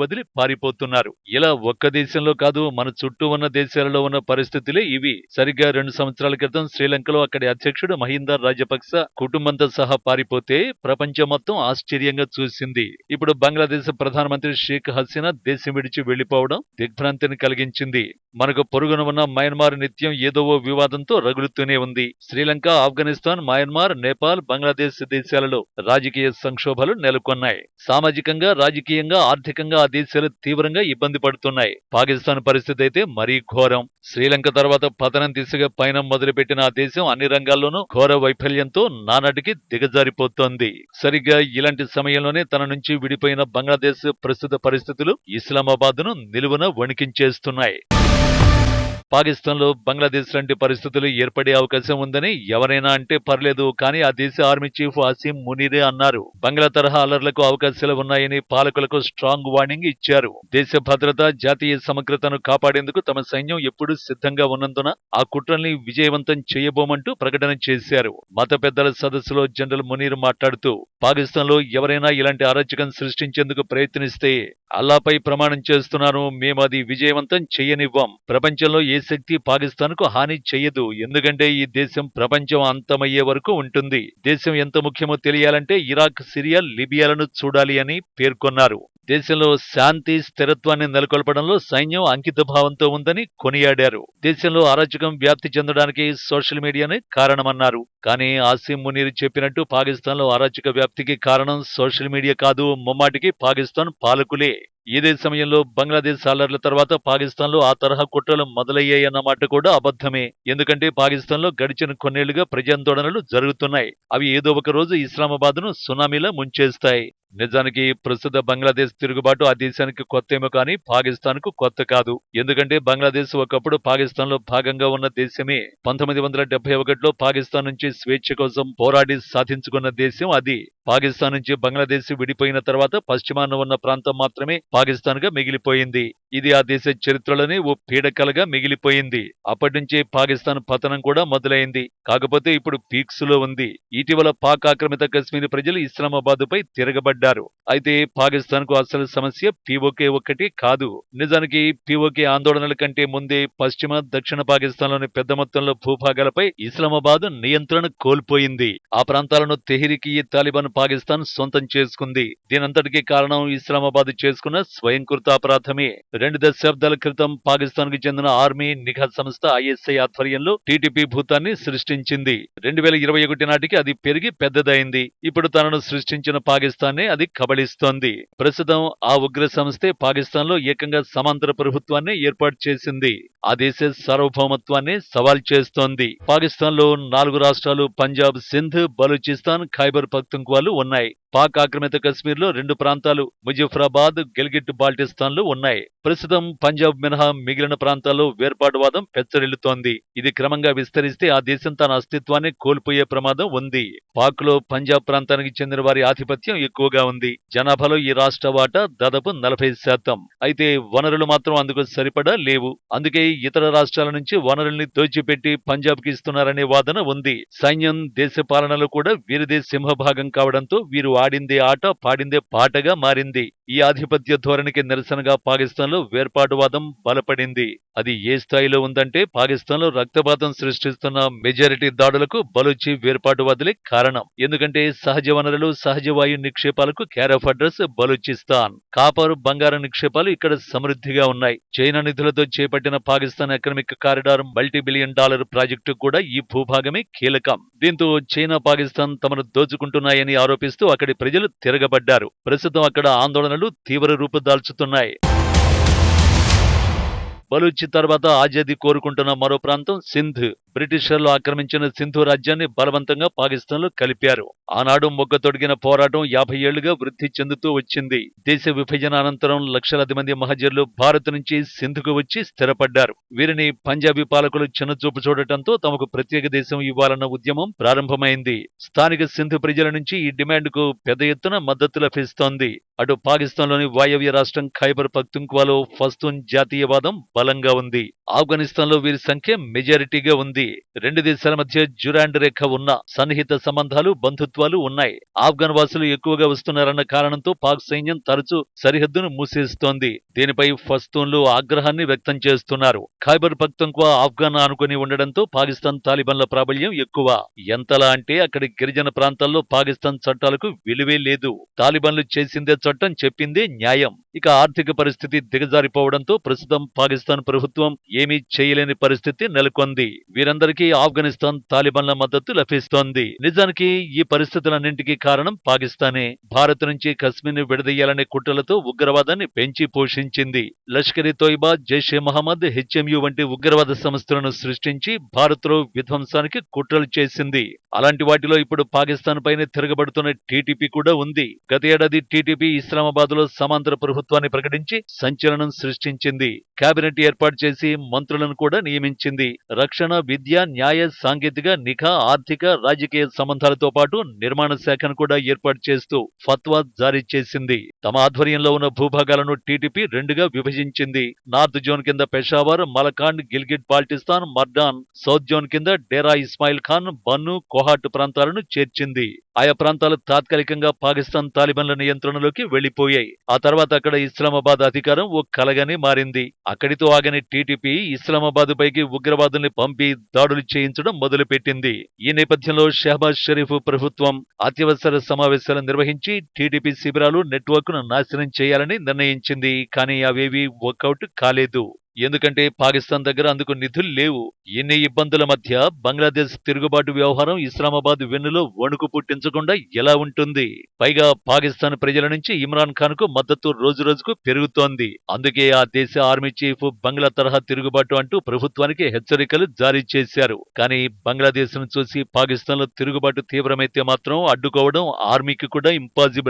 వదిలి పారిపోతున్నారు. ఇలా ఒక్క దేశంలో కాదు మన చుట్టూ ఉన్న దేశాలలో ఉన్న పరిస్థితులే ఇవి. సరిగ్గా రెండు సంవత్సరాల క్రితం శ్రీలంకలో అక్కడి అధ్యక్షుడు మహిందా రాజపక్స కుటుంబంతో సహా పారిపోతే ప్రపంచం మొత్తం ఆశ్చర్యంగా చూసింది. ఇప్పుడు బంగ్లాదేశ్ ప్రధానమంత్రి షేక్ హసీనా దేశం విడిచి వెళ్ళిపోవడం దిగ్భ్రాంతిని కలిగించింది. మనకు పొరుగున ఉన్న మయన్మార్ నిత్యం ఏదో ఓ వివాదంతో రగులుతూనే ఉంది. శ్రీలంక ఆఫ్ఘనిస్తాన్ మయన్మార్ నేపాల్ బంగ్లాదేశ్ దేశాలలో రాజకీయ సంక్షోభాలు నెలకొన్నాయి. సామాజికంగా రాజకీయంగా ఆర్థికంగా దేశాలు తీవ్రంగా ఇబ్బంది పడుతున్నాయి. పాకిస్తాన్ పరిస్థితి అయితే మరీ ఘోరం. శ్రీలంక తర్వాత పతనం దిశగా పైన మొదలుపెట్టిన ఆ దేశం అన్ని రంగాల్లోనూ ఘోర వైఫల్యంతో నానాటికి దిగజారిపోతోంది. సరిగ్గా ఇలాంటి సమయంలోనే తన నుంచి విడిపోయిన బంగ్లాదేశ్ ప్రస్తుత పరిస్థితులు ఇస్లామాబాద్ను నిలువున వణికించేస్తున్నాయి. పాకిస్తాన్లో బంగ్లాదేశ్ లాంటి పరిస్థితులు ఏర్పడే అవకాశం ఉందని ఎవరైనా అంటే పర్లేదు కానీ ఆ దేశ ఆర్మీ చీఫ్ అసీం మునీరే అన్నారు. బంగ్లా తరహా అలర్లకు అవకాశాలు ఉన్నాయని పాలకులకు స్ట్రాంగ్ వార్నింగ్ ఇచ్చారు. దేశ భద్రత జాతీయ సమగ్రతను కాపాడేందుకు తమ సైన్యం ఎప్పుడూ సిద్ధంగా ఉన్నందున ఆ కుట్రల్ని విజయవంతం చేయబోమంటూ ప్రకటన చేశారు. మత పెద్దల సదస్సులో జనరల్ మునీర్ మాట్లాడుతూ పాకిస్తాన్లో ఎవరైనా ఇలాంటి అరాచకం సృష్టించేందుకు ప్రయత్నిస్తే అల్లాపై ప్రమాణం చేస్తున్నాను మేము అది విజయవంతం చేయనివ్వం. ప్రపంచంలో ఏ శక్తి పాకిస్తాన్కు హాని చెయ్యదు. ఎందుకంటే ఈ దేశం ప్రపంచం అంతమయ్యే వరకు ఉంటుంది. దేశం ఎంత ముఖ్యమో తెలియాలంటే ఇరాక్ సిరియా లిబియాలను చూడాలి అని పేర్కొన్నారు. దేశంలో శాంతి స్థిరత్వాన్ని నెలకొల్పడంలో సైన్యం అంకితభావంతో ఉందని కొనియాడారు. దేశంలో అరాచకం వ్యాప్తి చెందడానికి సోషల్ మీడియానే కారణమన్నారు. కానీ ఆసిం మునీర్ చెప్పినట్టు పాకిస్తాన్లో అరాచక వ్యాప్తికి కారణం సోషల్ మీడియా కాదు. ముమ్మాటికి పాకిస్తాన్ పాలకులే. ఇదే సమయంలో బంగ్లాదేశ్ సాలర్ల తర్వాత పాకిస్తాన్లో ఆ తరహా కుట్రలు మొదలయ్యాయన్న మాట కూడా అబద్ధమే. ఎందుకంటే పాకిస్తాన్లో గడిచిన కొన్నేళ్ళుగా ప్రజాందోళనలు జరుగుతున్నాయి. అవి ఏదో ఒక రోజు ఇస్లామాబాద్ను సునామీలా ముంచేస్తాయి. నిజానికి ప్రస్తుత బంగ్లాదేశ్ తిరుగుబాటు ఆ దేశానికి కొత్తేమో కానీ పాకిస్తాన్కు కొత్త కాదు. ఎందుకంటే బంగ్లాదేశ్ ఒకప్పుడు పాకిస్తాన్లో భాగంగా ఉన్న దేశమే. పంతొమ్మిది వందల డెబ్బై ఒకటిలో పాకిస్తాన్ నుంచి స్వేచ్ఛ కోసం పోరాడి సాధించుకున్న దేశం అది. పాకిస్తాన్ నుంచి బంగ్లాదేశ్ విడిపోయిన తర్వాత పశ్చిమాన ఉన్న ప్రాంతం మాత్రమే పాకిస్తాన్గా మిగిలిపోయింది. ఇది ఆ దేశ చరిత్రలోనే ఓ పీడకలగా మిగిలిపోయింది. అప్పటి నుంచే పాకిస్తాన్ పతనం కూడా మొదలైంది. కాకపోతే ఇప్పుడు పీక్స్లో ఉంది. ఇటీవల పాక్ ఆక్రమిత కశ్మీర్ ప్రజలు ఇస్లామాబాద్ పై తిరగబడ్డారు. అయితే పాకిస్తాన్కు అసలు సమస్య పీఓకే ఒక్కటి కాదు. నిజానికి పీఓకే ఆందోళనల కంటే ముందే పశ్చిమ దక్షిణ పాకిస్తాన్లోని పెద్ద మొత్తంలో భూభాగాలపై ఇస్లామాబాద్ నియంత్రణ కోల్పోయింది. ఆ ప్రాంతాలను తెహ్రీకి తాలిబాన్ పాకిస్తాన్ సొంతం చేసుకుంది. దీనంతటికీ కారణం ఇస్లామాబాద్ చేసుకున్న స్వయంకృత అపరాధమే. రెండు దశాబ్దాల క్రితం పాకిస్తాన్కు చెందిన ఆర్మీ నిఘా సంస్థ ఐఎస్ఐ ఆధ్వర్యంలో టీటీపీ భూతాన్ని సృష్టించింది. రెండు వేల ఇరవై ఒకటి నాటికి అది పెరిగి పెద్దదైంది. ఇప్పుడు తనను సృష్టించిన పాకిస్తాన్నే అది కబళిస్తోంది. ప్రస్తుతం ఆ ఉగ్ర సంస్థే పాకిస్తాన్లో ఏకంగా సమాంతర ప్రభుత్వాన్ని ఏర్పాటు చేసింది. ఆ దేశ సార్వభౌమత్వాన్ని సవాల్ చేస్తోంది. పాకిస్తాన్లో నాలుగు రాష్ట్రాలు పంజాబ్ సింధ్ బలూచిస్తాన్ ఖైబర్ పఖ్తుంఖ్వాలు ఉన్నాయి. పాక్ ఆక్రమిత కశ్మీర్లో రెండు ప్రాంతాలు ముజఫరాబాద్ గిల్గిట్ బాల్టిస్తాన్లు ఉన్నాయి. ప్రస్తుతం పంజాబ్ మినహా మిగిలిన ప్రాంతాల్లో వేర్పాటువాదం పెచ్చరిల్లుతోంది. ఇది క్రమంగా విస్తరిస్తే ఆ దేశం తన అస్తిత్వాన్ని కోల్పోయే ప్రమాదం ఉంది. పాక్లో పంజాబ్ ప్రాంతానికి చెందిన వారి ఆధిపత్యం ఎక్కువగా ఉంది. జనాభాలో ఈ రాష్ట్ర వాటా దాదాపు నలభై శాతం. అయితే వనరులు మాత్రం అందుకు సరిపడా లేవు. అందుకే ఇతర రాష్ట్రాల నుంచి వనరుల్ని దోచిపెట్టి పంజాబ్కి ఇస్తున్నారనే వాదన ఉంది. సైన్యం దేశ పాలనలో కూడా వీరిదే సింహభాగం కావడంతో వీరు ఆడిందే ఆట పాడిందే పాటగా మారింది. ఈ ఆధిపత్య ధోరణికి నిరసనగా పాకిస్తాన్లో వేర్పాటువాదం బలపడింది. అది ఏ స్థాయిలో ఉందంటే పాకిస్తాన్లో రక్తపాతం సృష్టిస్తున్న మెజారిటీ దాడులకు బలుచి వేర్పాటువాదులే కారణం. ఎందుకంటే సహజ వనరులు సహజ వాయు నిక్షేపాలకు care of address Balochistan. Copper బంగారం నిక్షేపాలు ఇక్కడ సమృద్ధిగా ఉన్నాయి. చైనా నిధులతో చేపట్టిన Pakistan economic corridor multi billion dollar project కూడా ఈ భూభాగమే కీలకం. దీంతో చైనా పాకిస్తాన్ తమను దోచుకుంటున్నాయని ఆరోపిస్తూ అక్కడి ప్రజలు తిరగబడ్డారు. ప్రస్తుతం అక్కడ ఆందోళనలు తీవ్ర రూపుదాల్చుతున్నాయి బలూచి తర్వాత ఆజాదీ కోరుకుంటున్న మరో ప్రాంతం సింధ్. బ్రిటిషర్లు ఆక్రమించిన సింధు రాజ్యాన్ని బలవంతంగా పాకిస్తాన్లో కలిపారు. ఆనాడు మొగ్గ తొడిగిన పోరాటం యాభై ఏళ్ళుగా వృద్ధి చెందుతూ వచ్చింది. దేశ విభజన అనంతరం లక్షలాది మంది మహజర్లు భారత్ నుంచి సింధుకు వచ్చి స్థిరపడ్డారు. వీరిని పంజాబీ పాలకులు చిన్నచూపు చూడటంతో తమకు ప్రత్యేక దేశం ఇవ్వాలన్న ఉద్యమం ప్రారంభమైంది. స్థానిక సింధు ప్రజల నుంచి ఈ డిమాండ్కు పెద్ద ఎత్తున మద్దతు లభిస్తోంది. అటు పాకిస్తాన్లోని వాయవ్య రాష్ట్రం ఖైబర్ పఖ్తుంఖ్వాలో ఫస్తూన్ జాతీయవాదం బలంగా ఉంది. ఆఫ్ఘనిస్తాన్లో వీరి సంఖ్య మెజారిటీగా ఉంది. ఉంది. రెండు దేశాల మధ్య జురాండ్ రేఖ ఉన్న సన్నిహిత సంబంధాలు బంధుత్వాలు ఉన్నాయి. ఆఫ్ఘన్ వాసులు ఎక్కువగా వస్తున్నారన్న కారణంతో పాక్ సైన్యం తరచూ సరిహద్దును మూసేస్తోంది. దీనిపై ఫస్తూన్లు ఆగ్రహాన్ని వ్యక్తం చేస్తున్నారు. ఖైబర్ పఖ్తుంక్వా ఆఫ్ఘన్ ఆనుకుని ఉండడంతో పాకిస్తాన్ తాలిబాన్ల ప్రాబల్యం ఎక్కువ. ఎంతలా అంటే అక్కడి గిరిజన ప్రాంతాల్లో పాకిస్తాన్ చట్టాలకు విలువే లేదు. తాలిబాన్లు చేసిందే చట్టం చెప్పిందే న్యాయం. ఇక ఆర్థిక పరిస్థితి దిగజారిపోవడంతో ప్రస్తుతం పాకిస్తాన్ ప్రభుత్వం ఏమీ చేయలేని పరిస్థితి నెలకొంది. వీరందరికీ ఆఫ్ఘనిస్తాన్ తాలిబాన్ల మద్దతు లభిస్తోంది. నిజానికి ఈ పరిస్థితులన్నింటికీ కారణం పాకిస్తానే. భారత్ నుంచి కశ్మీర్ను విడదీయాలనే కుట్రలతో ఉగ్రవాదాన్ని పెంచి పోషించింది. లష్కర్ ఇ తోయిబా జైషే మహమ్మద్ హెచ్ఎంయు వంటి ఉగ్రవాద సంస్థలను సృష్టించి భారత్లో విధ్వంసానికి కుట్రలు చేసింది. అలాంటి వాటిలో ఇప్పుడు పాకిస్తాన్ పైన తిరగబడుతున్న టీటీపీ కూడా ఉంది. గత ఏడాది టీటీపీ ఇస్లామాబాద్లో సమాంతర ప్రభుత్వాన్ని ప్రకటించి సంచలనం సృష్టించింది. కేబినెట్ ఏర్పాటు చేసి మంత్రులను కూడా నియమించింది. రక్షణ విద్య న్యాయ సాంకేతిక నిఘా ఆర్థిక రాజకీయ సంబంధాలతో పాటు నిర్మాణ శాఖను కూడా ఏర్పాటు చేస్తూ ఫత్వా జారీ చేసింది. తమ ఆధ్వర్యంలో ఉన్న భూభాగాలను టీటీపీ రెండుగా విభజించింది. నార్త్ జోన్ కింద పెషావర్ మలకాండ్ గిల్గిట్ బాల్టిస్తాన్ మర్డాన్ సౌత్ జోన్ కింద డేరా ఇస్మాయిల్ ఖాన్ బన్ను కోహాట్ ప్రాంతాలను చేర్చింది. ఆయా ప్రాంతాలు తాత్కాలికంగా పాకిస్తాన్ తాలిబన్ల నియంత్రణలోకి వెళ్ళిపోయాయి ఆ తర్వాత అక్కడ ఇస్లామాబాద్ అధికారం ఓ కలగానే మారింది. అక్కడితో ఆగని టీటీపీ ఇస్లామాబాద్ పైకి ఉగ్రవాదుల్ని పంపి దాడులు చేయించడం మొదలుపెట్టింది. ఈ నేపథ్యంలో షహబాజ్ షరీఫ్ ప్రభుత్వం అత్యవసర సమావేశాలు నిర్వహించి టీడీపీ శిబిరాలు నెట్వర్క్ను నాశనం చేయాలని నిర్ణయించింది. కానీ అవేవీ వర్కౌట్ కాలేదు. ఎందుకంటే పాకిస్తాన్ దగ్గర అందుకు నిధులు లేవు. ఎన్ని ఇబ్బందుల మధ్య బంగ్లాదేశ్ తిరుగుబాటు వ్యవహారం ఇస్లామాబాద్ వెన్నులో వణుకు పుట్టించకుండా ఎలా ఉంటుంది? పైగా పాకిస్తాన్ ప్రజల నుంచి ఇమ్రాన్ ఖాన్కు మద్దతు రోజు రోజుకు పెరుగుతోంది. అందుకే ఆ దేశ ఆర్మీ చీఫ్ బంగ్లా తరహా తిరుగుబాటు అంటూ ప్రభుత్వానికి హెచ్చరికలు జారీ చేశారు. కానీ బంగ్లాదేశ్ను చూసి పాకిస్తాన్లో తిరుగుబాటు తీవ్రమైతే మాత్రం అడ్డుకోవడం ఆర్మీకి కూడా ఇంపాసిబుల్.